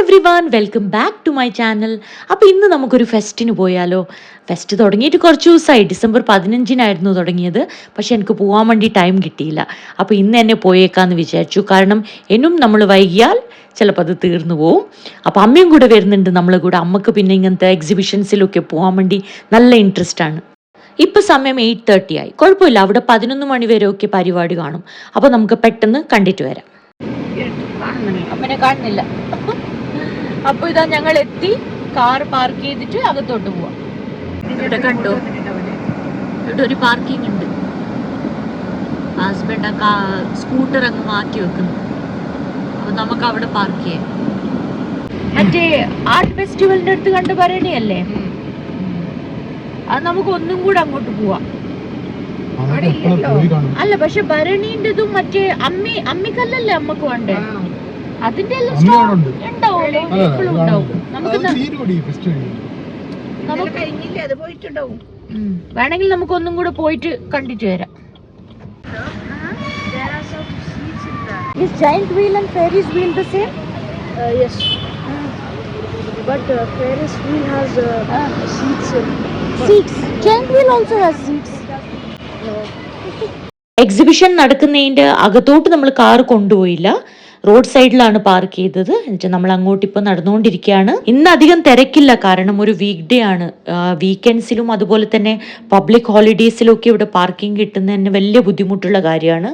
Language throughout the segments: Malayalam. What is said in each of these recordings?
Everyone welcome back to my channel അപ്പോൾ ഇന്ന് നമുക്കൊരു ഫെസ്റ്റിന് പോയാലോ? ഫെസ്റ്റ് തുടങ്ങിയിട്ട് കുറച്ച് ദിവസമായി. ഡിസംബർ പതിനഞ്ചിനായിരുന്നു തുടങ്ങിയത്. പക്ഷേ എനിക്ക് പോകാൻ വേണ്ടി ടൈം കിട്ടിയില്ല. അപ്പോൾ ഇന്ന് എന്നെ പോയേക്കാന്ന് വിചാരിച്ചു. കാരണം എന്നും നമ്മൾ വൈകിയാൽ ചിലപ്പോൾ അത് തീർന്നു പോവും. അപ്പോൾ അമ്മയും കൂടെ വരുന്നുണ്ട് നമ്മളെ കൂടെ. അമ്മയ്ക്ക് പിന്നെ ഇങ്ങനത്തെ എക്സിബിഷൻസിലൊക്കെ പോകാൻ വേണ്ടി നല്ല ഇൻട്രസ്റ്റ് ആണ്. ഇപ്പം സമയം എയ്റ്റ് തേർട്ടി ആയി. കുഴപ്പമില്ല. അവിടെ പതിനൊന്ന് മണി വരെയൊക്കെ പരിപാടി കാണും. അപ്പോൾ നമുക്ക് പെട്ടെന്ന് കണ്ടിട്ട് വരാം. അമ്മനെ കാണുന്നില്ല. അപ്പൊ ഇതാ ഞങ്ങൾ എത്തി. കാർ പാർക്ക് ചെയ്തിട്ട് അകത്തോട്ട് പോവാം. ഇവിടെ കണ്ടോ? ഇവിടെ ഒരു പാർക്കിംഗ് ഉണ്ട്. ഹസ്ബൻഡ് ആ സ്കൂട്ടർ അങ്ങ് മാറ്റി വെക്കുന്നു. അപ്പൊ നമുക്ക് അവിടെ പാർക്ക് ചെയ്യാം. മറ്റേ ആർട്ട് ഫെസ്റ്റിവലിന്റെ അടുത്ത് കണ്ട് പറയണേയല്ലേ അത് നമുക്ക് ഒന്നും കൂടെ അങ്ങോട്ട് പോവാം. അല്ല പക്ഷെ ഭരണിന്റെതും മറ്റേ അമ്മി അമ്മിക്കല്ലല്ലേ അമ്മയ്ക്ക് വേണ്ടേ? അതിന്റെ. വേണമെങ്കിൽ നമുക്ക് ഒന്നും കൂടെ പോയിട്ട് കണ്ടിട്ട് വരാം Is giant wheel and Ferris wheel the same? Uh, yes. But uh, Ferris wheel has uh, seats. in. Seats. Giant wheel also has seats. Exhibition നടക്കുന്നതിന്റെ അകത്തോട്ട് നമ്മൾ കാർ കൊണ്ടുപോയില്ല റോഡ് സൈഡിലാണ് പാർക്ക് ചെയ്തത്. എന്നുവെച്ചാൽ നമ്മൾ അങ്ങോട്ട് ഇപ്പോൾ നടന്നുകൊണ്ടിരിക്കുകയാണ്. ഇന്ന് അധികം തിരക്കില്ല. കാരണം ഒരു വീക്ക് ഡേ ആണ് വീക്കെൻഡ്സിലും അതുപോലെ തന്നെ പബ്ലിക് ഹോളിഡേയ്സിലും ഒക്കെ ഇവിടെ പാർക്കിംഗ് കിട്ടുന്നതിന് വലിയ ബുദ്ധിമുട്ടുള്ള കാര്യമാണ്.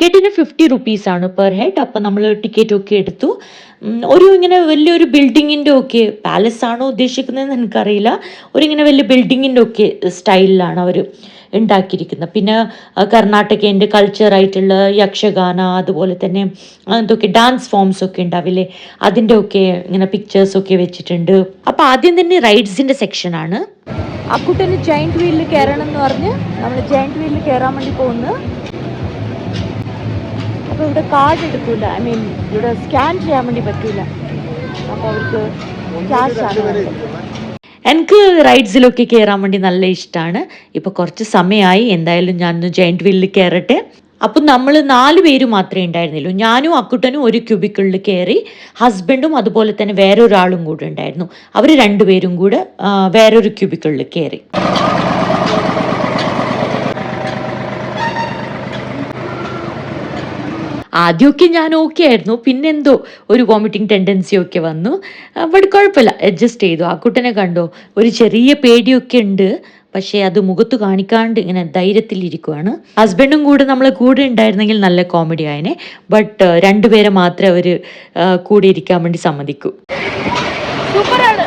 ടിക്കറ്റിന് ഫിഫ്റ്റി റുപ്പീസ് ആണ് പെർ ഹെഡ് അപ്പം നമ്മൾ ടിക്കറ്റ് ഒക്കെ എടുത്തു. ഒരു ഇങ്ങനെ വലിയൊരു ബിൽഡിങ്ങിന്റെ ഒക്കെ പാലസ് ആണോ ഉദ്ദേശിക്കുന്നതെന്ന് എനിക്കറിയില്ല. ഒരു ഇങ്ങനെ വലിയ ബിൽഡിങ്ങിന്റെ ഒക്കെ സ്റ്റൈലിലാണ് അവർ ഉണ്ടാക്കിയിരിക്കുന്നത്. പിന്നെ കർണാടകേന്റെ കൾച്ചറായിട്ടുള്ള യക്ഷഗാന അതുപോലെ തന്നെ എന്തൊക്കെ ഡാൻസ് ഫോംസ് ഒക്കെ ഉണ്ടാവില്ലേ? അതിന്റെ ഒക്കെ ഇങ്ങനെ പിക്ചേഴ്സ് ഒക്കെ വെച്ചിട്ടുണ്ട്. അപ്പോൾ ആദ്യം തന്നെ റൈഡ്സിന്റെ സെക്ഷനാണ് അക്കുട്ടന് ജയന്റ് വീലിൽ കയറണം എന്ന് പറഞ്ഞ് നമ്മൾ ജയന്റ് വീലിൽ കയറാൻ വേണ്ടി പോകുന്നു. അപ്പോൾ ഇവിടെ കാർഡ് എടുക്കൂല. ഐ മീൻ ഇവിടെ സ്കാൻ ചെയ്യാൻ വേണ്ടി പറ്റില്ല അപ്പോൾ അവർക്ക് ക്യാഷ് ആണ് വേണ്ടത്. എനിക്ക് റൈഡ്സിലൊക്കെ കയറാൻ വേണ്ടി നല്ല ഇഷ്ടമാണ് ഇപ്പോൾ കുറച്ച് സമയമായി. എന്തായാലും ഞാനൊന്ന് ജയന്റ് വീലിൽ കയറട്ടെ അപ്പം നമ്മൾ നാല് പേര് മാത്രമേ ഉണ്ടായിരുന്നുള്ളൂ. ഞാനും അക്കുട്ടനും ഒരു ക്യൂബിക്കിളിൽ കയറി ഹസ്ബൻഡും അതുപോലെ തന്നെ വേറൊരാളും കൂടെ ഉണ്ടായിരുന്നു. അവർ രണ്ടുപേരും കൂടെ വേറൊരു ക്യൂബിക്കിളിൽ കയറി ആദ്യമൊക്കെ ഞാൻ ഓക്കെ ആയിരുന്നു. പിന്നെന്തോ ഒരു വോമിറ്റിംഗ് ടെൻഡൻസി ഒക്കെ വന്നു. ബട്ട് കുഴപ്പമില്ല. അഡ്ജസ്റ്റ് ചെയ്തു. ആ കുട്ടനെ കണ്ടോ. ഒരു ചെറിയ പേടിയൊക്കെ ഉണ്ട്. പക്ഷേ അത് മുഖത്ത് കാണിക്കാണ്ട് ഇങ്ങനെ ധൈര്യത്തിലിരിക്കുവാണ് ഹസ്ബൻഡും കൂടെ നമ്മൾ കൂടെ ഉണ്ടായിരുന്നെങ്കിൽ നല്ല കോമഡി ആയനെ. ബട്ട് രണ്ടുപേരെ മാത്രമേ അവർ കൂടെ ഇരിക്കാൻ വേണ്ടി സമ്മതിക്കൂ. സൂപ്പറാണ്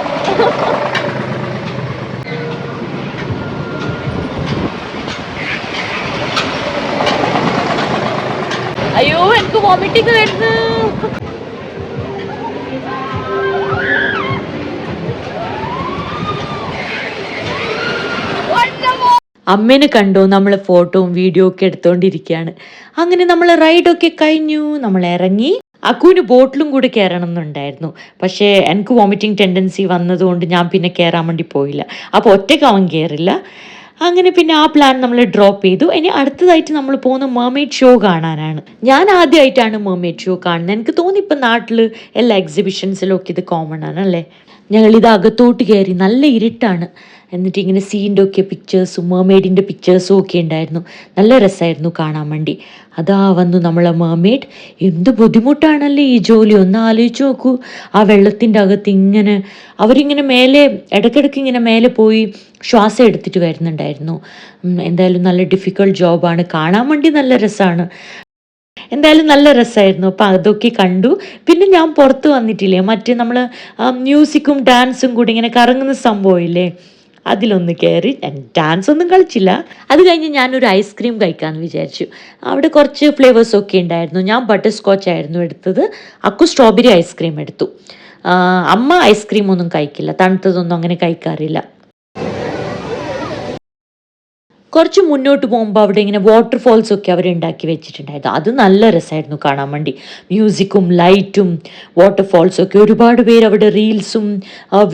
അയ്യോ എനിക്ക് വോമിറ്റിംഗ് വരുന്നു. അമ്മേനെ കണ്ടോ നമ്മൾ ഫോട്ടോയും വീഡിയോ ഒക്കെ എടുത്തുകൊണ്ടിരിക്കുകയാണ് അങ്ങനെ നമ്മൾ റൈഡൊക്കെ കഴിഞ്ഞു നമ്മൾ ഇറങ്ങി. അക്കുവിന് ബോട്ടിലും കൂടെ കയറണം എന്നുണ്ടായിരുന്നു പക്ഷേ എനിക്ക് വോമിറ്റിംഗ് ടെൻഡൻസി വന്നതുകൊണ്ട് ഞാൻ പിന്നെ കയറാൻ വേണ്ടി പോയില്ല. അപ്പോൾ ഒറ്റയ്ക്ക് അവൻ കയറില്ല. അങ്ങനെ പിന്നെ ആ പ്ലാൻ നമ്മൾ ഡ്രോപ്പ് ചെയ്തു. ഇനി അടുത്തതായിട്ട് നമ്മൾ പോകുന്ന മെർമെയ്ഡ് ഷോ കാണാനാണ്. ഞാൻ ആദ്യമായിട്ടാണ് മെർമെയ്ഡ് ഷോ കാണുന്നത്. എനിക്ക് തോന്നി ഇപ്പം നാട്ടിൽ എല്ലാ എക്സിബിഷൻസിലും ഒക്കെ ഇത് കോമൺ ആണ് അല്ലേ? ഞങ്ങൾ ഇത് അകത്തോട്ട് കയറി നല്ല ഇരുട്ടാണ്. എന്നിട്ട് ഇങ്ങനെ സീന്റെ ഒക്കെ പിക്ചേഴ്സും മേമേഡിന്റെ പിക്ചേഴ്സും ഒക്കെ ഉണ്ടായിരുന്നു. നല്ല രസമായിരുന്നു കാണാൻ വേണ്ടി. അതാ വന്നു നമ്മളെ മേമേഡ് എന്ത് ബുദ്ധിമുട്ടാണല്ലേ ഈ ജോലി? ഒന്ന് ആലോചിച്ച് നോക്കൂ. ആ വെള്ളത്തിന്റെ അകത്ത് ഇങ്ങനെ അവരിങ്ങനെ മേലെ ഇടയ്ക്കിടയ്ക്ക് ഇങ്ങനെ മേലെ പോയി ശ്വാസം എടുത്തിട്ട് വരുന്നുണ്ടായിരുന്നു. എന്തായാലും നല്ല ഡിഫിക്കൾട്ട് ജോബാണ് കാണാൻ വേണ്ടി നല്ല രസമാണ് എന്തായാലും നല്ല രസമായിരുന്നു അപ്പോൾ അതൊക്കെ കണ്ടു. പിന്നെ ഞാൻ പുറത്ത് വന്നിട്ടില്ലേ? മറ്റേ നമ്മൾ മ്യൂസിക്കും ഡാൻസും കൂടി ഇങ്ങനെ കറങ്ങുന്ന സംഭവമില്ലേ? അതിലൊന്ന് കയറി ഡാൻസ് ഒന്നും കളിച്ചില്ല. അത് കഴിഞ്ഞ് ഞാനൊരു ഐസ്ക്രീം കഴിക്കാമെന്ന് വിചാരിച്ചു. അവിടെ കുറച്ച് ഫ്ലേവേഴ്സ് ഒക്കെ ഉണ്ടായിരുന്നു. ഞാൻ ബട്ടർ സ്കോച്ച് ആയിരുന്നു എടുത്തത്. അക്കു സ്ട്രോബെറി ഐസ്ക്രീം എടുത്തു. അമ്മ ഐസ്ക്രീം ഒന്നും കഴിക്കില്ല. തണുത്തതൊന്നും അങ്ങനെ കഴിക്കാറില്ല. കുറച്ച് മുന്നോട്ട് പോകുമ്പോൾ അവിടെ ഇങ്ങനെ വാട്ടർഫോൾസ് ഒക്കെ അവർ ഉണ്ടാക്കി വെച്ചിട്ടുണ്ടായിരുന്നു. അത് നല്ല രസമായിരുന്നു കാണാൻ വേണ്ടി. മ്യൂസിക്കും ലൈറ്റും വാട്ടർഫോൾസും ഒക്കെ. ഒരുപാട് പേര് അവിടെ റീൽസും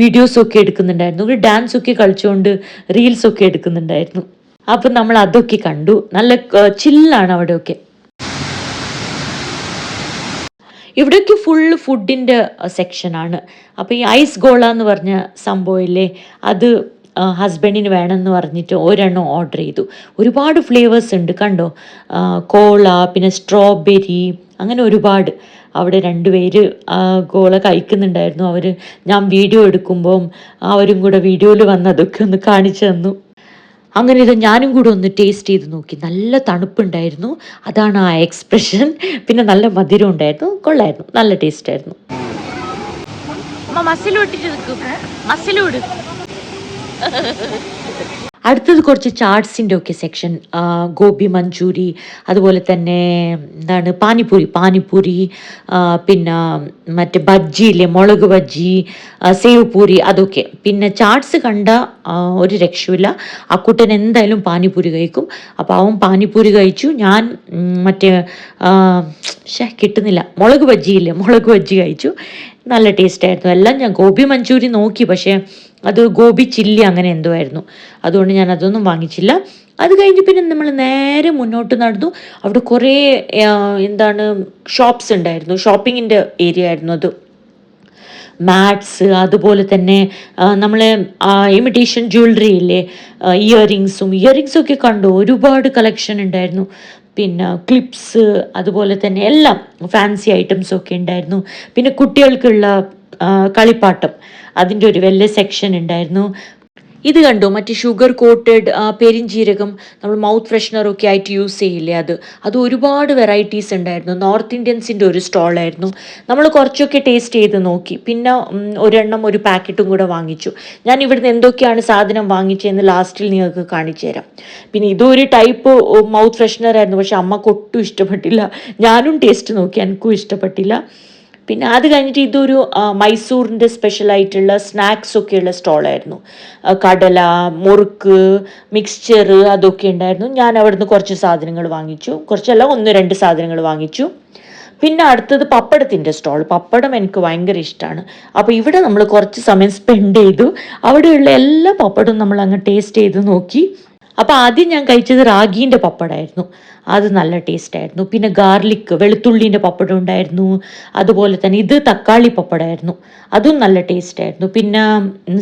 വീഡിയോസും ഒക്കെ എടുക്കുന്നുണ്ടായിരുന്നു. ഒരു ഡാൻസ് ഒക്കെ കളിച്ചുകൊണ്ട് റീൽസ് ഒക്കെ എടുക്കുന്നുണ്ടായിരുന്നു. അപ്പം നമ്മൾ അതൊക്കെ കണ്ടു. നല്ല ചില്ലാണ് അവിടെയൊക്കെ. ഇവിടെയൊക്കെ ഫുള്ള് ഫുഡിന്റെ സെക്ഷനാണ് അപ്പോൾ ഈ ഐസ് ഗോള എന്ന് പറഞ്ഞ സംഭവമില്ലേ അത് ഹസ്ബൻഡിന് വേണമെന്ന് പറഞ്ഞിട്ട് ഒരെണ്ണം ഓർഡർ ചെയ്തു. ഒരുപാട് ഫ്ലേവേഴ്സ് ഉണ്ട് കണ്ടോ? കോള പിന്നെ സ്ട്രോബെറി അങ്ങനെ ഒരുപാട്. അവിടെ രണ്ടുപേര് ഗോള കഴിക്കുന്നുണ്ടായിരുന്നു. അവർ ഞാൻ വീഡിയോ എടുക്കുമ്പം അവരും കൂടെ വീഡിയോയിൽ വന്ന് അതൊക്കെ ഒന്ന് കാണിച്ചു തന്നു. അങ്ങനെ ഇത് ഞാനും കൂടെ ഒന്ന് ടേസ്റ്റ് ചെയ്ത് നോക്കി. നല്ല തണുപ്പുണ്ടായിരുന്നു. അതാണ് ആ എക്സ്പ്രഷൻ പിന്നെ നല്ല മധുരം ഉണ്ടായിരുന്നു. കൊള്ളായിരുന്നു. നല്ല ടേസ്റ്റ് ആയിരുന്നു. മസിലോട്ടിട്ട് നിൽക്കും. മസിലോട് അടുത്തത് കുറച്ച് ചാട്സിന്റെ ഒക്കെ സെക്ഷൻ. ഗോപി മഞ്ചൂരി അതുപോലെ തന്നെ എന്താണ് പാനിപ്പൂരി. പാനിപ്പൂരി പിന്നെ മറ്റേ ബജ്ജി ഇല്ലേ മുളക് ബജ്ജി സേവ് പൂരി അതൊക്കെ. പിന്നെ ചാട്സ് കണ്ട ഒരു രക്ഷയില്ല അക്കുട്ടൻ എന്തായാലും പാനിപ്പൂരി കഴിക്കും. അപ്പോൾ അവൻ പാനിപ്പൂരി കഴിച്ചു. ഞാൻ മറ്റേ കിട്ടുന്നില്ല. മുളക് ബജ്ജി ഇല്ലേ മുളക് ബജ്ജി കഴിച്ചു. നല്ല ടേസ്റ്റായിരുന്നു എല്ലാം ഞാൻ ഗോപി മഞ്ചൂരി നോക്കി. പക്ഷേ അത് ഗോബി ചില്ലി അങ്ങനെ എന്തോ ആയിരുന്നു. അതുകൊണ്ട് ഞാൻ അതൊന്നും വാങ്ങിച്ചില്ല. അത് കഴിഞ്ഞ് പിന്നെ നമ്മൾ നേരെ മുന്നോട്ട് നടന്നു. അവിടെ കുറേ എന്താണ് ഷോപ്സ് ഉണ്ടായിരുന്നു. ഷോപ്പിങ്ങിന്റെ ഏരിയ ആയിരുന്നു അത്. മാറ്റ്സ് അതുപോലെ തന്നെ നമ്മൾ ഇമിറ്റേഷൻ ജ്വല്ലറി ഇല്ലേ ഇയറിങ്സും ഇയറിങ്സും ഒക്കെ കണ്ടു. ഒരുപാട് കളക്ഷൻ ഉണ്ടായിരുന്നു. പിന്നെ ക്ലിപ്സ് അതുപോലെ തന്നെ എല്ലാം ഫാൻസി ഐറ്റംസൊക്കെ ഉണ്ടായിരുന്നു. പിന്നെ കുട്ടികൾക്കുള്ള കളിപ്പാട്ടം. അതിന്റെ ഒരു വലിയ സെക്ഷൻ ഉണ്ടായിരുന്നു. ഇത് കണ്ടോ? മറ്റേ ഷുഗർ കോട്ടഡ് പെരിഞ്ജീരകം നമ്മൾ മൗത്ത് ഫ്രഷ്നറൊക്കെ ആയിട്ട് യൂസ് ചെയ്യില്ലേ അത്? അത് ഒരുപാട് വെറൈറ്റീസ് ഉണ്ടായിരുന്നു. നോർത്ത് ഇന്ത്യൻസിന്റെ ഒരു സ്റ്റോളായിരുന്നു നമ്മൾ കുറച്ചൊക്കെ ടേസ്റ്റ് ചെയ്ത് നോക്കി. പിന്നെ ഒരെണ്ണം ഒരു പാക്കറ്റും കൂടെ വാങ്ങിച്ചു. ഞാൻ ഇവിടുന്ന് എന്തൊക്കെയാണ് സാധനം വാങ്ങിച്ചതെന്ന് ലാസ്റ്റിൽ നിങ്ങൾക്ക് കാണിച്ചു തരാം. പിന്നെ ഇതൊരു ടൈപ്പ് മൗത്ത് ഫ്രഷ്നർ ആയിരുന്നു. പക്ഷെ അമ്മയ്ക്ക് ഒട്ടും ഇഷ്ടപ്പെട്ടില്ല. ഞാനും ടേസ്റ്റ് നോക്കി എനിക്കും ഇഷ്ടപ്പെട്ടില്ല. പിന്നെ അത് കഴിഞ്ഞിട്ട് ഇതൊരു മൈസൂറിന്റെ സ്പെഷ്യലായിട്ടുള്ള സ്നാക്സ് ഒക്കെയുള്ള സ്റ്റോളായിരുന്നു കടല മുറുക്ക് മിക്സ്ചർ അതൊക്കെ ഉണ്ടായിരുന്നു. ഞാൻ അവിടുന്ന് കുറച്ച് സാധനങ്ങൾ വാങ്ങിച്ചു. കുറച്ചല്ല ഒന്ന് രണ്ട് സാധനങ്ങൾ വാങ്ങിച്ചു. പിന്നെ അടുത്തത് പപ്പടത്തിന്റെ സ്റ്റോൾ പപ്പടം എനിക്ക് ഭയങ്കര ഇഷ്ടമാണ്. അപ്പോൾ ഇവിടെ നമ്മൾ കുറച്ച് സമയം സ്പെൻഡ് ചെയ്തു. അവിടെയുള്ള എല്ലാ പപ്പടവും നമ്മൾ അങ്ങ് ടേസ്റ്റ് ചെയ്ത് നോക്കി. അപ്പോൾ ആദ്യം ഞാൻ കഴിച്ചത് റാഗീന്റെ പപ്പടമായിരുന്നു അത് നല്ല ടേസ്റ്റ് ആയിരുന്നു. പിന്നെ ഗാർലിക് വെളുത്തുള്ളീന്റെ പപ്പടം ഉണ്ടായിരുന്നു. അതുപോലെ തന്നെ ഇത് തക്കാളി പപ്പടമായിരുന്നു അതും നല്ല ടേസ്റ്റ് ആയിരുന്നു. പിന്നെ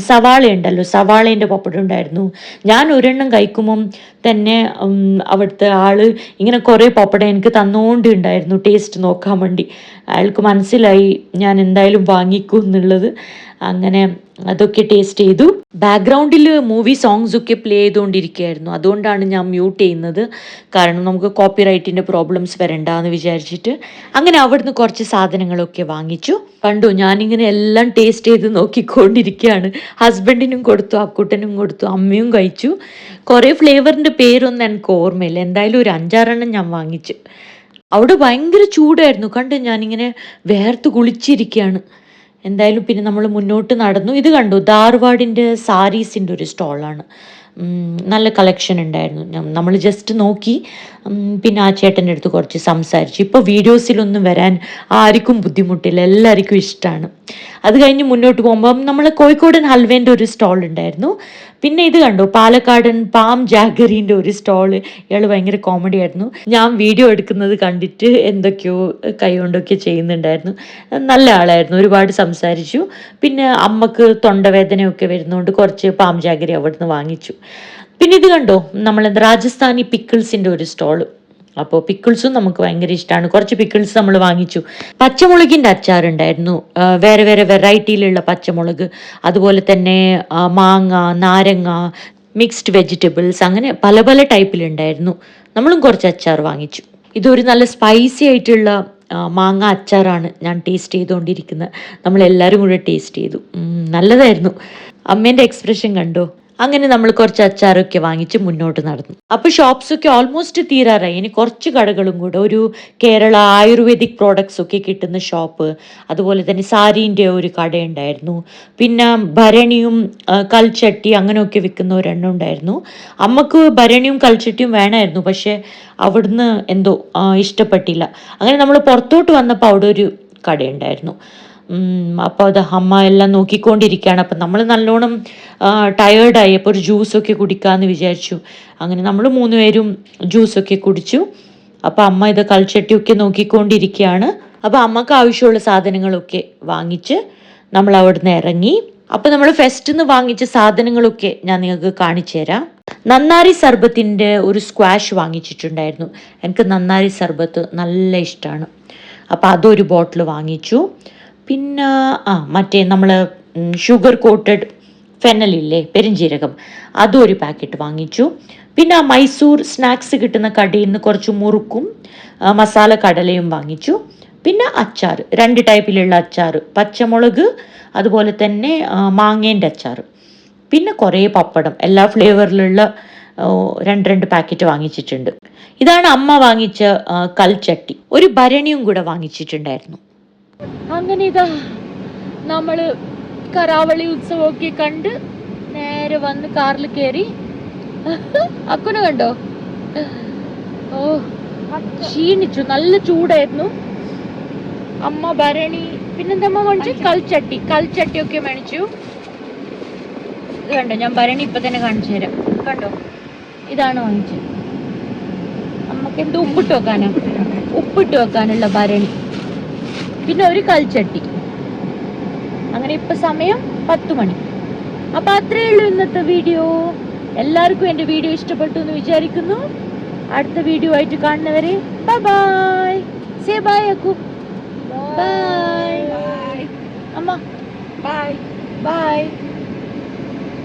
സവാള ഉണ്ടല്ലോ സവാളേന്റെ പപ്പടം ഉണ്ടായിരുന്നു. ഞാൻ ഒരെണ്ണം കഴിക്കുമ്പം തന്നെ അവിടുത്തെ ആൾ ഇങ്ങനെ കുറേ പപ്പടം എനിക്ക് തന്നുകൊണ്ട് ഉണ്ടായിരുന്നു ടേസ്റ്റ് നോക്കാൻ വേണ്ടി. അയാൾക്ക് മനസ്സിലായി ഞാൻ എന്തായാലും വാങ്ങിക്കും എന്നുള്ളത്. അങ്ങനെ അതൊക്കെ ടേസ്റ്റ് ചെയ്തു. ബാക്ക്ഗ്രൗണ്ടിൽ മൂവി സോങ്സ് ഒക്കെ പ്ലേ ചെയ്തുകൊണ്ടിരിക്കുകയായിരുന്നു. അതുകൊണ്ടാണ് ഞാൻ മ്യൂട്ട് ചെയ്യുന്നത്. കാരണം നമുക്ക് കോപ്പി റൈറ്റിന്റെ പ്രോബ്ലംസ് വരണ്ടെന്ന് വിചാരിച്ചിട്ട്. അങ്ങനെ അവിടുന്ന് കുറച്ച് സാധനങ്ങളൊക്കെ വാങ്ങിച്ചു. കണ്ടു ഞാനിങ്ങനെ എല്ലാം ടേസ്റ്റ് ചെയ്ത് നോക്കിക്കൊണ്ടിരിക്കുകയാണ്. ഹസ്ബൻഡിനും കൊടുത്തു അക്കുട്ടനും കൊടുത്തു അമ്മയും കഴിച്ചു. കുറേ ഫ്ലേവറിന്റെ പേരൊന്നും എനിക്ക് ഓർമ്മയില്ല. എന്തായാലും ഒരു അഞ്ചാറെണ്ണം ഞാൻ വാങ്ങിച്ചു. അവിടെ ഭയങ്കര ചൂടായിരുന്നു. കണ്ട് ഞാനിങ്ങനെ വേർത്ത് കുളിച്ചിരിക്കുകയാണ്. എന്തായാലും പിന്നെ നമ്മൾ മുന്നോട്ട് നടന്നു. ഇത് കണ്ടു ധാർവാഡിന്റെ സാരീസിന്റെ ഒരു സ്റ്റോളാണ്. നല്ല കളക്ഷൻ ഉണ്ടായിരുന്നു. നമ്മൾ ജസ്റ്റ് നോക്കി പിന്നെ ആ ചേട്ടന്റെ അടുത്ത് കുറച്ച് സംസാരിച്ചു. ഇപ്പോൾ വീഡിയോസിലൊന്നും വരാൻ ആർക്കും ബുദ്ധിമുട്ടില്ല. എല്ലാവർക്കും ഇഷ്ടമാണ്. അത് കഴിഞ്ഞ് മുന്നോട്ട് പോകുമ്പം നമ്മൾ കോഴിക്കോടൻ ഹൽവേന്റെ ഒരു സ്റ്റോൾ ഉണ്ടായിരുന്നു. പിന്നെ ഇത് കണ്ടു പാലക്കാടൻ പാം ജാഗറിന്റെ ഒരു സ്റ്റോൾ ഇയാൾ ഭയങ്കര കോമഡി ആയിരുന്നു. ഞാൻ വീഡിയോ എടുക്കുന്നത് കണ്ടിട്ട് എന്തൊക്കെയോ കൈ കൊണ്ടൊക്കെ ചെയ്യുന്നുണ്ടായിരുന്നു. നല്ല ആളായിരുന്നു ഒരുപാട് സംസാരിച്ചു. പിന്നെ അമ്മയ്ക്ക് തൊണ്ടവേദനയൊക്കെ വരുന്നതുകൊണ്ട് കുറച്ച് പാം ജാഗരി അവിടുന്ന് വാങ്ങിച്ചു. പിന്നെ ഇത് കണ്ടോ നമ്മൾ രാജസ്ഥാനി പിക്കിൾസിന്റെ ഒരു സ്റ്റോൾ അപ്പോൾ പിക്കിൾസും നമുക്ക് ഭയങ്കര ഇഷ്ടമാണ് കുറച്ച് പിക്കിൾസ് നമ്മൾ വാങ്ങിച്ചു. പച്ചമുളകിന്റെ അച്ചാറുണ്ടായിരുന്നു. വേറെ വേറെ വെറൈറ്റിയിലുള്ള പച്ചമുളക്. അതുപോലെ തന്നെ മാങ്ങ നാരങ്ങ മിക്സ്ഡ് വെജിറ്റബിൾസ് അങ്ങനെ പല പല ടൈപ്പിലുണ്ടായിരുന്നു നമ്മളും കുറച്ച് അച്ചാർ വാങ്ങിച്ചു. ഇതൊരു നല്ല സ്പൈസി ആയിട്ടുള്ള മാങ്ങ അച്ചാറാണ് ഞാൻ ടേസ്റ്റ് ചെയ്തുകൊണ്ടിരിക്കുന്നത് നമ്മളെല്ലാവരും കൂടെ ടേസ്റ്റ് ചെയ്തു. നല്ലതായിരുന്നു. അമ്മേന്റെ എക്സ്പ്രഷൻ കണ്ടോ? അങ്ങനെ നമ്മൾ കുറച്ച് അച്ചാറൊക്കെ വാങ്ങിച്ച് മുന്നോട്ട് നടന്നു. അപ്പോൾ ഷോപ്സ് ഒക്കെ ഓൾമോസ്റ്റ് തീരാറായി. ഇനി കുറച്ച് കടകളും കൂടെ ഒരു കേരള ആയുർവേദിക് പ്രോഡക്ട്സ് ഒക്കെ കിട്ടുന്ന ഷോപ്പ് അതുപോലെ തന്നെ സാരീന്റെ ഒരു കടയുണ്ടായിരുന്നു പിന്നെ ഭരണിയും കൽച്ചട്ടി അങ്ങനെയൊക്കെ വിൽക്കുന്ന ഒരെണ്ണം ഉണ്ടായിരുന്നു. അമ്മയ്ക്ക് ഭരണിയും കൽച്ചട്ടിയും വേണമായിരുന്നു പക്ഷേ അവിടുന്ന് എന്തോ ഇഷ്ടപ്പെട്ടില്ല. അങ്ങനെ നമ്മൾ പുറത്തോട്ട് വന്നപ്പോൾ അവിടെ ഒരു കടയുണ്ടായിരുന്നു. അപ്പോൾ അത് അമ്മ എല്ലാം നോക്കിക്കൊണ്ടിരിക്കുകയാണ്. അപ്പം നമ്മൾ നല്ലോണം ടയേർഡായി അപ്പോൾ ഒരു ജ്യൂസൊക്കെ കുടിക്കാമെന്ന് വിചാരിച്ചു. അങ്ങനെ നമ്മൾ മൂന്നുപേരും ജ്യൂസൊക്കെ കുടിച്ചു. അപ്പോൾ അമ്മ ഇത് കൽച്ചട്ടിയൊക്കെ നോക്കിക്കൊണ്ടിരിക്കുകയാണ്. അപ്പോൾ അമ്മയ്ക്ക് ആവശ്യമുള്ള സാധനങ്ങളൊക്കെ വാങ്ങിച്ച് നമ്മൾ അവിടുന്ന് ഇറങ്ങി. അപ്പോൾ നമ്മൾ ഫെസ്റ്റിൽ നിന്ന് വാങ്ങിച്ച സാധനങ്ങളൊക്കെ ഞാൻ നിങ്ങൾക്ക് കാണിച്ചു തരാം. നന്നാരി സർബത്തിന്റെ ഒരു സ്ക്വാഷ് വാങ്ങിച്ചിട്ടുണ്ടായിരുന്നു. എനിക്ക് നന്നാരി സർബത്ത് നല്ല ഇഷ്ടമാണ് അപ്പോൾ അതൊരു ബോട്ടിൽ വാങ്ങിച്ചു. പിന്നെ ആ മറ്റേ നമ്മൾ ഷുഗർ കോട്ടഡ് ഫെനലില്ലേ പെരിഞ്ജീരകം അതും ഒരു പാക്കറ്റ് വാങ്ങിച്ചു. പിന്നെ ആ മൈസൂർ സ്നാക്സ് കിട്ടുന്ന കടയിൽ നിന്ന് കുറച്ച് മുറുക്കും മസാല കടലയും വാങ്ങിച്ചു. പിന്നെ അച്ചാർ രണ്ട് ടൈപ്പിലുള്ള അച്ചാർ പച്ചമുളക് അതുപോലെ തന്നെ മാങ്ങേന്റെ അച്ചാർ. പിന്നെ കുറേ പപ്പടം എല്ലാ ഫ്ലേവറിലുള്ള രണ്ട് രണ്ട് പാക്കറ്റ് വാങ്ങിച്ചിട്ടുണ്ട്. ഇതാണ് അമ്മ വാങ്ങിച്ച കൽച്ചട്ടി. ഒരു ഭരണിയും കൂടെ വാങ്ങിച്ചിട്ടുണ്ടായിരുന്നു. അങ്ങനെ ഇതാ നമ്മൾ കരാവളി ഉത്സവമൊക്കെ കണ്ട് നേരെ വന്ന് കാറിൽ കയറി. അക്കുനെ കണ്ടോ? ഓ ക്ഷീണിച്ചു. നല്ല ചൂടായിരുന്നു. അമ്മ ഭരണി പിന്നെന്താ അമ്മ മേടിച്ചു കൽച്ചട്ടി. കൽച്ചട്ടി ഒക്കെ മേടിച്ചു. ഇത് കണ്ടോ? ഞാൻ ഭരണി ഇപ്പൊ തന്നെ കാണിച്ചു തരാം. കണ്ടോ? ഇതാണ് വാങ്ങിച്ചത്. അമ്മയ്ക്ക് എന്ത് ഉപ്പിട്ട് വെക്കാനാ? ഉപ്പിട്ട് വെക്കാനുള്ള ഭരണി. പിന്നെ ഒരു കൽച്ചട്ടി. അങ്ങനെ ഇപ്പൊ സമയം പത്ത് മണി. അപ്പൊ അത്രയേ ഉള്ളൂ ഇന്നത്തെ വീഡിയോ. എല്ലാവർക്കും എന്റെ വീഡിയോ ഇഷ്ടപ്പെട്ടു എന്ന് വിചാരിക്കുന്നു. അടുത്ത വീഡിയോ ആയിട്ട് കാണുന്നവരെ bye bye say bye Akku bye അമ്മ. Bye bye